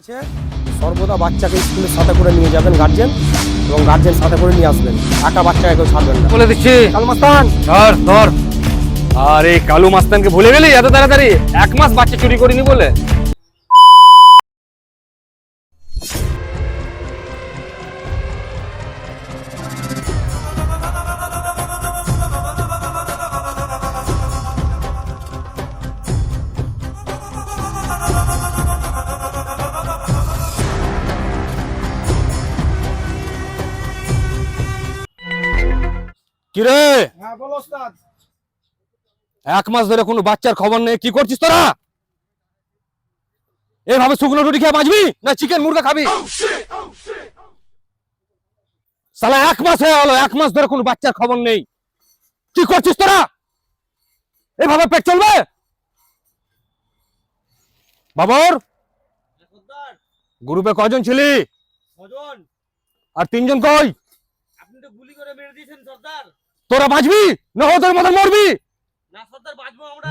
আছে সর্বদা বাচ্চাকে স্কুলে সাথে করে নিয়ে যাবেন গার্জেন এবং গার্জেন সাথে করে নিয়ে আসবেন। একা বাচ্চাকে কেউ ছাড়বেন না। বলে দিচ্ছি। কালমাস্তান ধর ধর। আর এই কালু মাস্তানকে ভুলে গেলি এত তাড়াতাড়ি? এক মাস বাচ্চা চুরি করিনি বলে। কিরে? হ্যাঁ বলো ওস্তাদ। এক মাস ধরে কোনো বাচ্চার খবর নেই কি করছিস তোরা? এভাবে শুকনো রুটি খেয়ে বাঁচবি না চিকেন মুরগা খাবি? সালা এক মাস হয়ে গেল এক মাস ধরে কোনো বাচ্চার খবর নেই। কি করছিস তোরা? এভাবে পেট চলবে? বাবর গ্রুপে কজন ছিলি? আর তিনজন কই? আপনি তো গুলি করে মেরে দিয়েছেন সর্দার। তোরা বাঁচবি? না তোর মতো মরবি?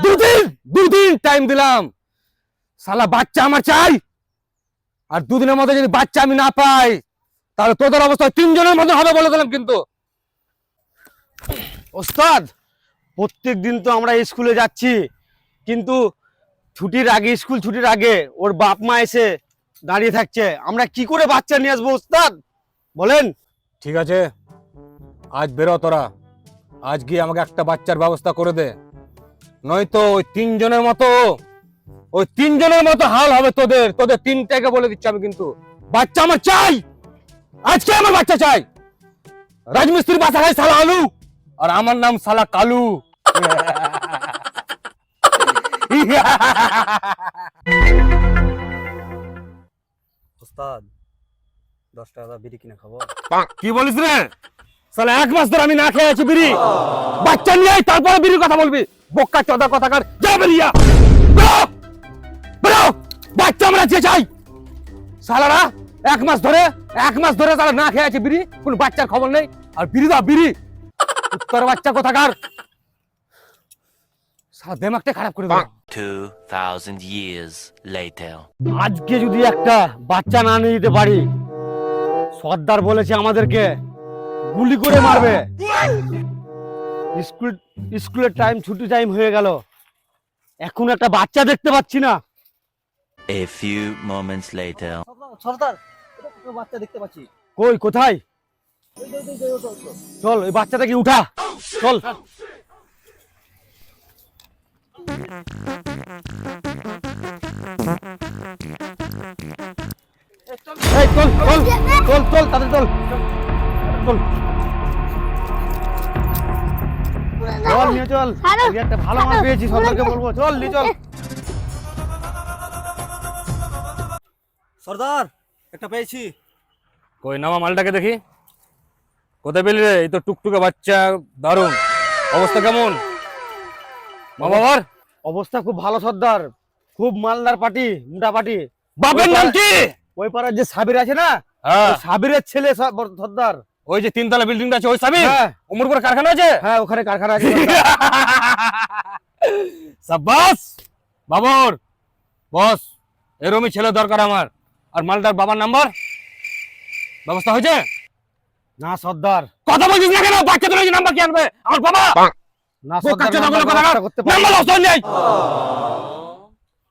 দুদিন দুদিন টাইম দিলাম। সালা বাচ্চা আমার চাই। আর দুদিনের মধ্যে যদি বাচ্চা আমি না পাই তাহলে তোদের অবস্থা তিনজনের মতন হবে বলে দিলাম কিন্তু। ওস্তাদ প্রত্যেক দিন তো আমরা স্কুলে যাচ্ছি। কিন্তু ছুটির আগে স্কুল ছুটির আগে ওর বাপ মা এসে দাঁড়িয়ে থাকছে। আমরা কি করে বাচ্চা নিয়ে আসব ওস্তাদ? বলেন। ঠিক আছে আজ বেরো তোরা। আজ গিয়ে আমাকে একটা বাচ্চার ব্যবস্থা করে দে। নয়তো ওই তিনজনের মতো ওই তিনজনের মতো হাল হবে তোদের। তোদের তিনটাকে বলে দিচ্ছি আমি কিন্তু। বাচ্চা আমার চাই! আজকে আমার বাচ্চা চাই! রাজমিস্ত্রির বাসা খাই সালা আলু আর আমার নাম সালা কালু। ওস্তাদ দশ টাকা বিড়ি কিনে খাব। কি বলিস রে? সালা এক মাস ধরে আমি না খেয়ে আছি বিড়ি। বাচ্চা নিয়ে তারপরে বিড়ির কথা বলবি। বক্কা চোদা কথা কার যা বেরিয়া। বেরো! বেরো! বাচ্চা আমরা যে চাই সালারা এক মাস ধরে এক মাস ধরে সালা না খেয়ে আছে বিড়ি কোন বাচ্চার খবর নেই। আর বিড়ি দা বিড়ি। উত্তর বাচ্চা কোথাকার সালা দেমাগটা খারাপ করে দিল। 2,000 years later. আজকে যদি একটা বাচ্চা না নিয়ে দিতে পারি সর্দার বলেছে আমাদেরকে গুলি করে মারবে। স্কুল স্কুলের টাইম ছুটি টাইম হয়ে গেল। এখন একটা বাচ্চা দেখতে পাচ্ছি না। A few moments later. সর্দার বাচ্চা দেখতে পাচ্ছি? কই কোথায়? চল ওই বাচ্চাটাকে উঠা? চল। চল চল চল চল তাদের চল। চল। চল নিয়ে চল। একটা ভালো মাল পেয়েছি সরকারকে বলব। চল নিয়ে চল। সর্দার একটা পেয়েছি। কই নামা মালটাকে দেখি। কোথায় পেলি রে? এই তো টুকটুকে বাচ্চা দারুণ। অবস্থা কেমন? মা বাবার? অবস্থা খুব ভালো সর্দার। খুব মালদার পার্টি মোটা পার্টি। বাপের নাম কি? ওই পাড়ার যে সাবির আছে না হ্যাঁ। সাবিরের ছেলে সর্দার। ওই যে তিনতলা বিল্ডিংটা আছে ওই সাবির হ্যাঁ। উমরপুর কারখানা আছে? হ্যাঁ ওখানে কারখানা আছে। সাব্বাস বাবর বস এরমই ছেলে দরকার আমার। আর মালটার বাবার নাম্বার? ব্যবস্থা হয়েছে? না সর্দার। কথা বলছিস না কেন? বাচ্চা তুলে নাম্বার কি আনবে? আমার বাবা? না সর্দার নাম্বার ব্যবস্থা করতে পারি। নাম্বার ব্যবস্থা নেই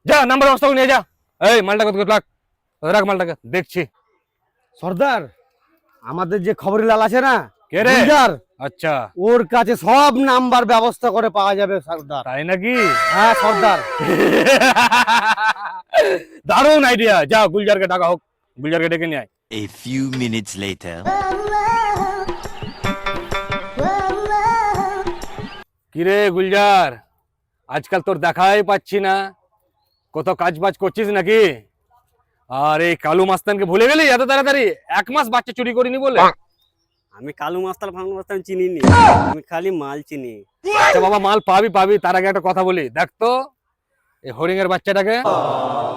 যা নাম্বার ব্যবস্থা নিয়ে যা। এই মালটা কত রাখ রাখ মালটাকে দেখছি। সর্দার আমাদের যে খবরের লাল আছে না কে রে? আচ্ছা। ওর কাছে সব নাম্বার ব্যবস্থা করে পাওয়া যাবে সর্দার। তাই নাকি? হ্যাঁ সর্দার। দারুণ আইডিয়া যা গুলজারকে ডাকা হোক। গুলজারকে ডেকে নিয়ে আয়। A few minutes later. কিরে গুলজার আজকাল তোর দেখাই পাচ্ছি না। কত কাজ বাজ করছিস নাকি? আর এই কালু মাস্তানকে ভুলে গেলি? এত তাড়াতাড়ি? এক মাস বাচ্চা চুরি করিনি বলে? আমি কালু মাস্তাল ফালু মাস্তান চিনি নি আমি খালি মাল চিনি। আচ্ছা বাবা মাল পাবি পাবি তার আগে একটা কথা বলি। দেখ তো এই হরিং এর বাচ্চাটাকে।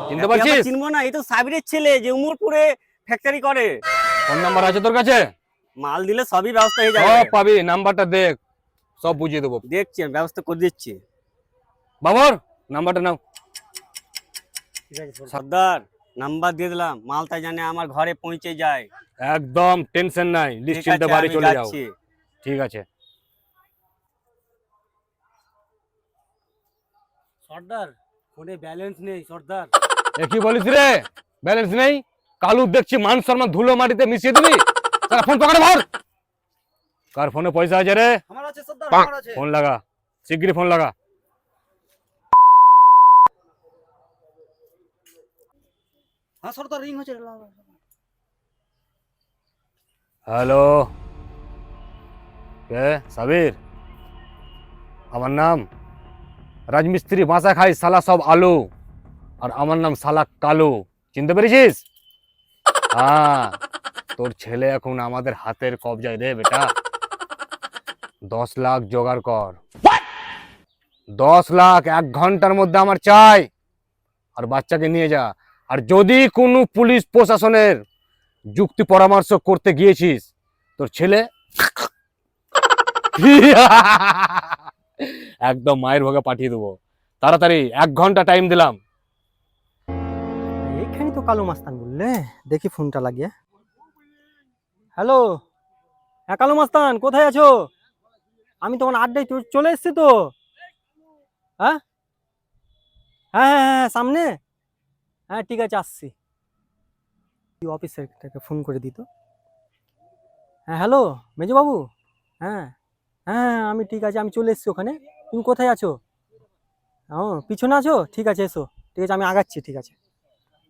চিনতে পারছিস? চিনবো না এই তো সাবিরের ছেলে যে উমরপুরে ফ্যাক্টরি করে। ফোন নাম্বার আছে তোর কাছে? মাল দিলে সবই ব্যবস্থা হয়ে যাবে। সব পাবি নাম্বারটা দেখ। সব বুঝিয়ে দেবো। দেখছি আমি ব্যবস্থা করে দিচ্ছি। বাবর নাম্বারটা নাও। সর্দার। নাম্বার দিয়ে দিলাম মালটা জানে আমার ঘরে পৌঁছে যায়। একদম টেনশন নাই নিশ্চিন্তে বাড়ি চলে যাও। ঠিক আছে। সর্দার ফোনে ব্যালেন্স নেই সর্দার। এ কি বলিস রে? ব্যালেন্স নেই? কালু দেখছি মান সম্মান ধুলো মাটিতে মিশিয়ে দিবি? তারা ফোন পকেটে ভর। কার ফোনে পয়সা আছে রে? আমার আছে সর্দার আমার আছে। ফোন লাগা শিগগিরই ফোন লাগা। হ্যাঁ হ্যালো কে? সাবির? আমার নাম রাজমিস্ত্রি বাসা খাই সালা সব আলু। আর আমার নাম সালা কালু। চিনতে পেরেছিস? হ্যাঁ তোর ছেলে এখন আমাদের হাতের কবজায় রে বেটা। দশ লাখ জোগাড় কর। দশ লাখ এক ঘণ্টার মধ্যে আমার চাই। আর বাচ্চাকে নিয়ে যা। আর যদি কোনো পুলিশ প্রশাসনের যুক্তি পরামর্শ করতে গিয়েছিস, তোর ছেলে? একদম মায়ের ভোগে পাঠিয়ে দেবো। তাড়াতাড়ি, এক ঘণ্টা টাইম দিলাম। এইখানে তো কালো মাস্তান বললে দেখি ফোনটা লাগিয়ে। হ্যালো? হ্যাঁ কালো মাস্তান, কোথায় আছো? আমি তোমার আড্ডায় চলে এসেছি তো। হ্যাঁ? হ্যাঁ হ্যাঁ হ্যাঁ সামনে? হ্যাঁ ঠিক আছে আসছি। তুই অফিসারটাকে ফোন করে দিত হ্যাঁ হ্যালো মেজবাবু? হ্যাঁ হ্যাঁ আমি ঠিক আছে আমি চলে এসেছি ওখানে। তুমি কোথায় আছো? ও পিছনে আছো? ঠিক আছে এসো। ঠিক আছে আমি আগাচ্ছি ঠিক আছে।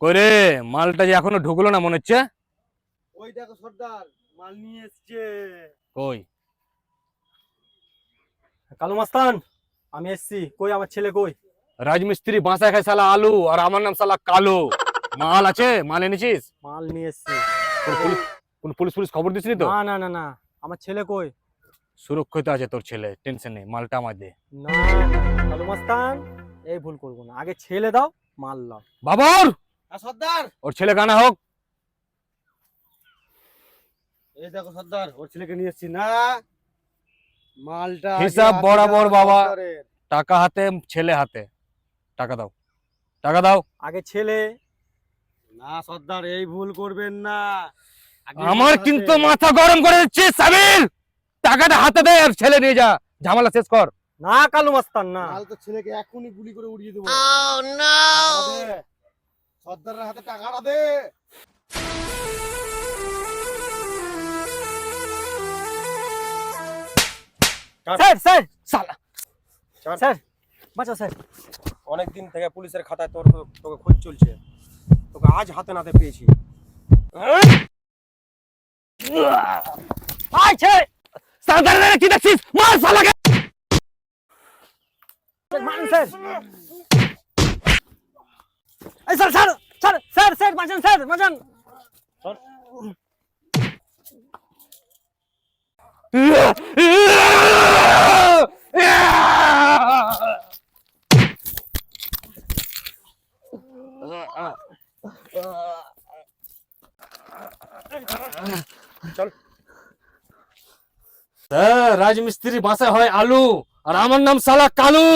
করে মালটা যে এখনও ঢুকলো না মনে হচ্ছে? ওই দেখো সর্দার মাল নিয়ে এসছে। কই? কালু মাস্তান আমি এসছি। কই আমার ছেলে কই? রাজমিস্ত্রি বাসা খায় সালা আলু আর আমার নাম সালা কালো। মাল আছে? মাল এনেছিস? মাল নিয়ে এসছি। কোন পুলিশ কোন পুলিশ খবর দিসনি তো? না না না না। আমার ছেলে কই? সুরক্ষিত আছে তোর ছেলে টেনশন নেই মালটা আমার দে। না কালু মাস্তান এই ভুল করব না। আগে ছেলে দাও মাল দাও বাবর! সর্দার! ওর ছেলে গানা হোক। এই দেখো সর্দার ওর ছেলেকে নিয়ে এসছি। না মালটা হিসাব বরাবর বাবা। টাকা হাতে ছেলে হাতে। টাকা দাও। টাকা দাও। আগে ছেলে। না সর্দার এই ভুল করবেন না। আমার কিন্তু মাথা গরম করে দিচ্ছিস সাবির টাকাটা হাতে দে আর ছেলে নিয়ে যা। ঝামেলা শেষ কর। না কালু মাস্তান না। মাল তো ছেলেকে এখনই গুলি করে উড়িয়ে দেবো। সর্দারের হাতে টাকাটা দে। Sir sir! সালা। স্যার বাঁচা স্যার। অনেক দিন থেকে পুলিশের খাতায় তোর তোকে খোঁজ চলছে। তোকে আজ হাতে নাতে পেয়েছি। কি দেখছিস? মার সালাকে স্যার। এই sir sir sir sir sir বাঁচান স্যার বাঁচান হ্যাঁ, রাজমিস্ত্রি বাসা হয় আলু আর আমার নাম সালা কালু।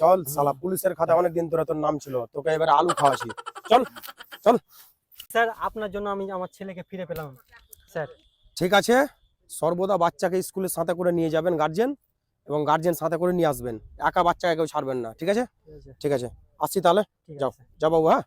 চল সালা পুলিশের খাতায় অনেক দিন ধরে তোর নাম ছিল তোকে এবার আলু খাওয়াছি। চল চল। স্যার আপনার জন্য আমি আমার ছেলেকে ফিরে পেলাম। স্যার। ঠিক আছে সর্বদা বাচ্চাকে স্কুলের সাথে করে নিয়ে যাবেন গার্জেন এবং গার্জেন সাথে করে নিয়ে আসবেন। একা বাচ্চাকে কেউ ছাড়বেন না ঠিক আছে? ঠিক আছে। আসছি তাহলে? ঠিক যাও। আছে যা বাবু হ্যাঁ?